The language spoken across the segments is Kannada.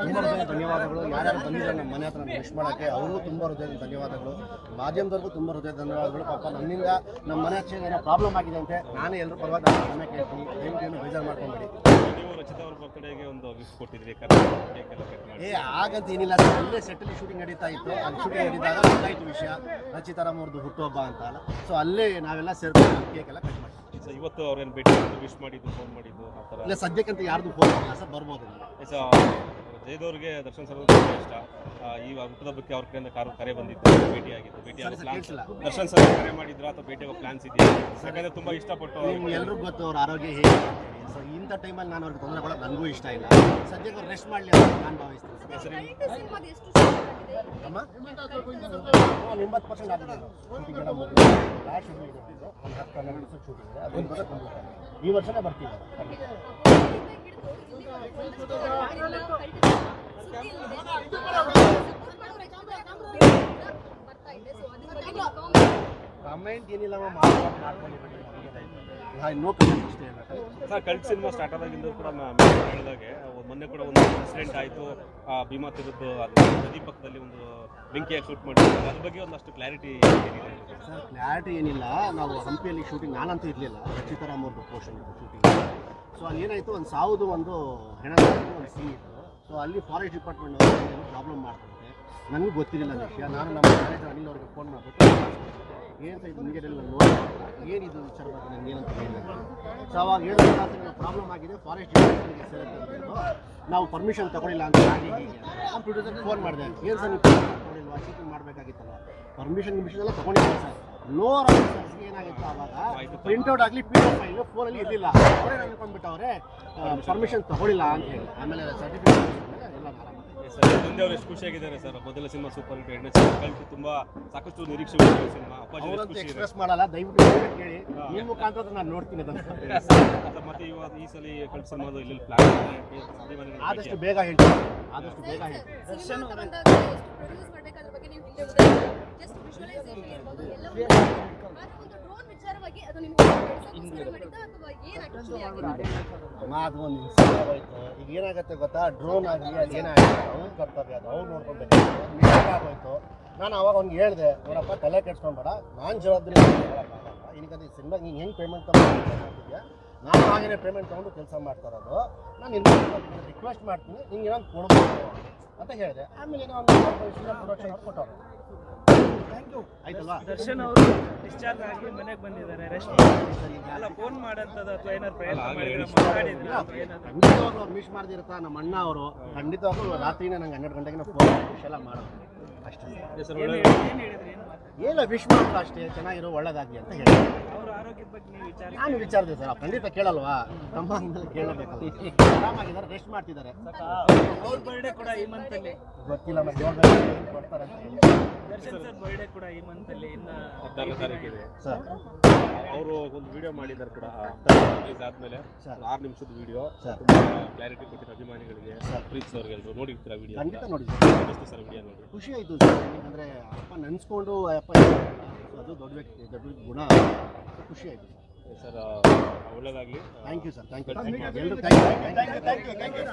ತುಂಬ ಹೃದಯ ಧನ್ಯವಾದಗಳು. ಯಾರ್ಯಾರು ಬಂದಿದ್ದಾರೆ ನಮ್ಮ ಮನೆ ಹತ್ರ ವಿಶ್ ಮಾಡೋಕ್ಕೆ ಅವ್ರಿಗೂ ತುಂಬ ಹೃದಯದ ಧನ್ಯವಾದಗಳು. ಮಾಧ್ಯಮದವ್ರಿಗೂ ತುಂಬ ಹೃದಯ ಧನ್ಯವಾದಗಳು. ಪಾಪ ನನ್ನಿಂದ ನಮ್ಮ ಮನೆ ಹಚ್ಚಿ ಏನೋ ಪ್ರಾಬ್ಲಮ್ ಆಗಿದೆ ಅಂತೆ ನಾನೇ ಎಲ್ಲರೂ ಪರವಾಗಿ ನಾನು ಮನೆ ಕೇಳ್ತೀನಿ. ದಯವಿಟ್ಟು ಏನು ಬೇಜಾರು ಮಾಡ್ಕೊಂಬೇಡಿ. ಏ ಆಗಂತ ಏನಿಲ್ಲ ಸರ್. ಅಲ್ಲೇ ಸೆಟ್ಟಲ್ಲಿ ಶೂಟಿಂಗ್ ನಡೀತಾ ಇತ್ತು. ಅಲ್ಲಿ ಶೂಟಿಂಗ್ ನಡೀತಾ ಗೊತ್ತಾಯ್ತು ವಿಷಯ ರಚಿತಾರಾಮ್ ಅವ್ರದ್ದು ಹುಟ್ಟುಹಬ್ಬ ಅಂತ ಅಲ್ಲ. ಸೊ ಅಲ್ಲೇ ನಾವೆಲ್ಲ ಸೇರ್ಕೊಂಡು ಕೇಕ್ ಎಲ್ಲ ಕಟ್ ಮಾಡ್ತೀವಿ ಇವತ್ತು ಅವ್ರೇನು ಭೇಟಿ ವಿಶ್ ಮಾಡಿದ್ದು ಫೋನ್ ಮಾಡಿದ್ದು ಇಲ್ಲ ಸದ್ಯಕ್ಕಂತ ಯಾರ್ದು ಫೋನ್ ಮಾಡಿಲ್ಲ ಸರ್. ಬರ್ಬೋದು. ಜಯದವ್ರಿಗೆ ದರ್ಶನ್ ಸರ್ ತುಂಬಾ ಇಷ್ಟ. ಆ, ಈ ಬಗ್ಗೆ ಅವ್ರ ಕಡೆಯಿಂದ ಕಾರು ಕರೆ ಬಂದಿತ್ತು. ಭೇಟಿ ಆಗಿತ್ತು. ಭೇಟಿ ಆಗೋ ಪ್ಲಾನ್ಸ್ ದರ್ಶನ್ ಸರ್ ಕರೆ ಮಾಡಿದ್ರು ಅಥವಾ ಭೇಟಿ ಆಗೋ ಪ್ಲಾನ್ಸ್ ಇದೆಯಾ? ಯಾಕಂದ್ರೆ ತುಂಬಾ ಇಷ್ಟಪಟ್ಟು ಎಲ್ರಿಗೂ ಗೊತ್ತು ಅವ್ರ ಆರೋಗ್ಯ ಹೇಗೆ ಸೊ ಇಂಥ ಟೈಮಲ್ಲಿ ನಾನು ಅವ್ರಿಗೆ ತೊಂದರೆ ಕೊಡೋದು ನನಗೂ ಇಷ್ಟ ಇಲ್ಲ. ಸದ್ಯಕ್ಕೆ ಅವ್ರು ರೆಸ್ಟ್ ಮಾಡಲಿ ಅಂತ ನಾನು ಭಾವಿಸ್ತೀನಿ ಸರ್. ಅಮ್ಮ? ಎಂಬತ್ತು ಪರ್ಸೆಂಟ್ ಆಗಿದೆ. ಲಾಸ್ಟ್ ಒಂದು ಹತ್ತು ಹನ್ನೆರಡು ಶೂಟಿಂಗ್ ಈ ವರ್ಷನೇ ಬರ್ತೀವಿ. ಕಮೆಂಟ್ ಏನಿಲ್ಲ no comment sir cult cinema start ಆದಾಗಿಂದ ಕೂಡ ಹೇಳಿದಾಗೆ ಒಂದು ಮೊನ್ನೆ ಕೂಡ ಒಂದು ಆಕ್ಸಿಡೆಂಟ್ ಆಯಿತು. ಭೀಮಾ ತೆಗೆದು ಅದು ನದಿ ಪಕ್ಕದಲ್ಲಿ ಒಂದು ಬೆಂಕಿಯಾಗಿ ಶೂಟ್ ಮಾಡಿದ್ರು. ಅದ್ರ ಬಗ್ಗೆ ಒಂದಷ್ಟು ಕ್ಲಾರಿಟಿ ಏನಿದೆ? ಸರ್ ಕ್ಲಾರಿಟಿ ಏನಿಲ್ಲ. ನಾವು ಹಂಪಿಯಲ್ಲಿ ಶೂಟಿಂಗ್ ನಾನಂತೂ ಇರಲಿಲ್ಲ. ರಚಿತಾರಾಮ್ ಅವ್ರದ್ದು ಪೋರ್ಷನ್ ಶೂಟಿಂಗ್ ಸೊ ಅಲ್ಲಿ ಏನಾಯಿತು? ಒಂದು ಸಾವುದು ಒಂದು ಹೆಣ ಒಂದು ಸಿ ಇತ್ತು. ಸೊ ಅಲ್ಲಿ ಫಾರೆಸ್ಟ್ ಡಿಪಾರ್ಟ್ಮೆಂಟ್ ಅವರು ಪ್ರಾಬ್ಲಮ್ ಮಾಡ್ತಾರೆ ನನಗೂ ಗೊತ್ತಿರಲಿಲ್ಲ ವಿಷಯ. ನಾನು ನಮ್ಮ ಮ್ಯಾನೇಜರ್ ಅನಿಲ್ ಅವ್ರಿಗೆ ಫೋನ್ ಮಾಡಿಬಿಟ್ಟು, ಏನು ಸರ್ ಇದು? ನಿಮಗೆ ನೋಡಿ ಏನಿದು ವಿಚಾರ ಬಗ್ಗೆ ನನಗೆ ಏನಂತ ಹೇಳಿಲ್ಲ ಸೊ ಅವಾಗ ಹೇಳಿದ್ರೆ ಪ್ರಾಬ್ಲಮ್ ಆಗಿದೆ. ಫಾರೆಸ್ಟ್ ಡಿಪಾರ್ಟ್ಮೆಂಟ್ಗೆ ಹೇಳಿದ್ರು. ನಾವು ಪರ್ಮಿಷನ್ ತಗೊಳ್ಳಿಲ್ಲ ಅಂತ ಹಾಗೆ ನಾನು ಪ್ರೊಡ್ಯೂಸರ್ಗೆ ಫೋನ್ ಮಾಡಿದೆ. ಏನು ಸರ್, ನೀವು ಪರ್ಮಿಷನ್ ಶೂಟಿಂಗ್ ಮಾಡಬೇಕಾಗಿತ್ತಲ್ಲ ಪರ್ಮಿಷನ್ ಗಿಮಿಷನ್ ಎಲ್ಲ ಸರ್. ಲೋವರ್ ಆಫೀಸರ್ಸ್ಗೆ ಏನಾಗಿತ್ತು ಆವಾಗ ಪ್ರಿಂಟ್ಔಟ್ ಆಗಲಿ ಪಿ ಡಿ ಫೈಲು ಫೋನಲ್ಲಿ ಇರಲಿಲ್ಲ. ಅವರೇ ಅನ್ಕೊಂಡ್ಬಿಟ್ಟವ್ರೆ ಪರ್ಮಿಷನ್ ತಗೊಳ್ಳಿಲ್ಲ ಅಂತ ಹೇಳಿ. ಆಮೇಲೆ ಸರ್ಟಿಫಿಕೇಟ್ ಎಲ್ಲ ಸರ್ ಮುಂದೆ ಅವರು ಎಷ್ಟು ಖುಷಿಯಾಗಿದ್ದಾರೆ ಸರ್ ಮೊದಲ ಸಿನಿಮಾ ಸೂಪರ್ ಹಿಟ್ ಎರಡನೇ ಸಿನಿಮಾ ಕಲ್ತು ತುಂಬಾ ಸಾಕಷ್ಟು ನಿರೀಕ್ಷೆ ಸಿನಿಮಾ ಅಪ್ಪಾಜಿ ಎಕ್ಸ್ಪ್ರೆಸ್ ಮಾಡಲ್ಲ. ದಯವಿಟ್ಟು ಕೇಳಿ. ನಿಮ್ಮ ಮುಖಾಂತರ ನಾನು ನೋಡ್ತೀನಿ ಅದನ್ನು. ಮತ್ತೆ ಇವಾಗ ಈ ಸಲ ಕಲ್ಟ್ ಸಿನಿಮಾದು ಇಲ್ಲಿ ಪ್ಲಾನ್ ಇದೆ? ಆದಷ್ಟು ಬೇಗ ಹೇಳ್ತೀನಿ. ಆದಷ್ಟು ಬೇಗ ಹೇಳ್ತೀನಿ. ಪ್ರೊಡ್ಯೂಸ್ ಮಾಡ್ಬೇಕಾದ್ರ ಬಗ್ಗೆ ನೀವು ವಿಜುವಲೈಸೇಷನ್ ಇರ್ಬೋದು ಎಲ್ಲವೂ ಆದ್ರೆ ಒಂದು ಡ್ರೋನ್ ವಿಚಾರವಾಗಿ ಅದು ನಿಮ್ಗೆ ಬೆಳೆಸೋಕ್ಕೋಸ್ಕರ ಮಾಡಿದ್ದ ಅಥವಾ ಏನ್ ಆಕ್ಚುಲಿ ಆಗಿದೆ ಅಮ್ಮ ಒಂದು ಇನ್ಸಿಡೆಂಟ್ ಆಗೋಯ್ತು ಈಗ ಏನಾಗುತ್ತೆ ಗೊತ್ತಾ ಡ್ರೋನ್ ಆಗಲಿ ಅದು ಏನಾಗುತ್ತೆ ಅವ್ನ ಕರ್ತವ್ಯ ಅದು ಅವ್ರು ನೋಡ್ಕೊಬೇಕು ಆಗೋಯ್ತು ನಾನು ಅವಾಗ ಅವ್ನಿಗೆ ಹೇಳಿದೆ ನೋಡಪ್ಪ ತಲೆ ಕೆಡ್ಸ್ಕೊಂಬೇಡ ನಾನು ಜವಾಬ್ದಾರಿ ಈ ಸಿನಿಮಾಗೆ ನೀನು ಹೆಂಗೆ ಪೇಮೆಂಟ್ ತಗೊಂಡಿದ್ಯಾ ನಾನು ಹಾಗೇನೆ ಪೇಮೆಂಟ್ ತೊಗೊಂಡು ಕೆಲಸ ಮಾಡ್ತಾ ಇರೋದು ನಾನು ನಿನ್ನ ರಿಕ್ವೆಸ್ಟ್ ಮಾಡ್ತೀನಿ ನಿಂಗೆ ಏನೋ ಕೊಡ್ಬೋದು ಅಂತ ಹೇಳಿದೆ ಆಮೇಲೆ ಏನೋ ಒಂದು ಪ್ರೊಡಕ್ಷನ್ ಕೊಟ್ಟವ್ರು ಆಯ್ತಲ್ವಾ? ದರ್ಶನ್ ಅವರು ಡಿಸ್ಚಾರ್ಜ್ ಆಗಿ ಮನೆಗೆ ಬಂದಿದ್ದಾರೆ ರೆಸ್ಟ್ ಅಲ್ಲ ಫೋನ್ ಮಾಡಂತದ ಅಥವಾ ಏನಾದ್ರು ಪ್ರಯತ್ನ ಮಾಡಿದ್ರೆ ಖಂಡಿತವಾಗ್ಲೂ ಅವ್ರು ಮಿಸ್ ಮಾಡ್ದಿರ್ತಾ ನಮ್ಮ ಅಣ್ಣ ಅವರು. ಖಂಡಿತವಾಗ್ಲೂ ರಾತ್ರಿನೇ ನಂಗೆ ಹನ್ನೆರಡು ಗಂಟೆಗೆ ಫೋನ್ ವಿಷಯ ಎಲ್ಲ ಮಾಡೋದು. ಅಷ್ಟೇ. ಏನು ವಿಶ್ ಮಾಡಿದ್ರು ಅಷ್ಟೇ. ಚೆನ್ನಾಗಿರೋ ಒಳ್ಳೇದಾಗಲಿ ಅಂತ ಹೇಳಿ. ಅವ್ರ ಆರೋಗ್ಯದ ಬಗ್ಗೆ ನೀವು ವಿಚಾರ ನಾನು ವಿಚಾರಿದೆ ಸರ್. ಖಂಡಿತ ಕೇಳಲ್ವಾ? ತಮ್ಮ ಕೇಳಬೇಕು. ಆರಾಮಾಗಿದ್ದಾರೆ ರೆಸ್ಟ್ ಮಾಡ್ತಿದ್ದಾರೆ. ಅವ್ರ ಬರ್ಡೇ ಕೂಡ ಈ ಮಂತ್ ಅಲ್ಲಿ. ಗೊತ್ತಿಲ್ಲ ಮತ್ತೆ ಕೊಡ್ತಾರೆ ಅಂತ ಹೇಳಿ. ಸರ್ ಸರ್ ಅವರು ಒಂದು ವಿಡಿಯೋ ಮಾಡಿದ್ದಾರೆ ಕೂಡ. ರಿಲೀಸ್ ಆದ್ಮೇಲೆ. ಸರ್. ಆರು ನಿಮಿಷದ ವಿಡಿಯೋ ಸರ್. ತುಂಬಾ ಕ್ಲಾರಿಟಿ ಕೊಟ್ಟಿರೋ ಅಭಿಮಾನಿಗಳಿಗೆ ಪ್ರೀತ್ಸ್ ಅವ್ರಿಗೆಲ್ಲರೂ ನೋಡಿರ್ತೀರ ವಿಡಿಯೋ ಖಂಡಿತ ನೋಡಿ ಸರ್ ವಿಡಿಯೋ ನೋಡಿ. ಖುಷಿ ಆಯಿತು ಸರ್ ಯಾಕಂದರೆ ಅಪ್ಪ ನೆನೆಸ್ಕೊಂಡು ಅಪ್ಪ ಅದು ದೊಡ್ಡ ವ್ಯಕ್ತಿ ದೊಡ್ಡ ಗುಣ. ಖುಷಿ ಆಯಿತು ಸರ್ ಸರ್ ಒಳ್ಳೇದಾಗಲಿ. Thank you sir thank you ಎಲ್ಲರೂ thank you thank you thank you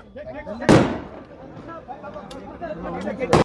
thank you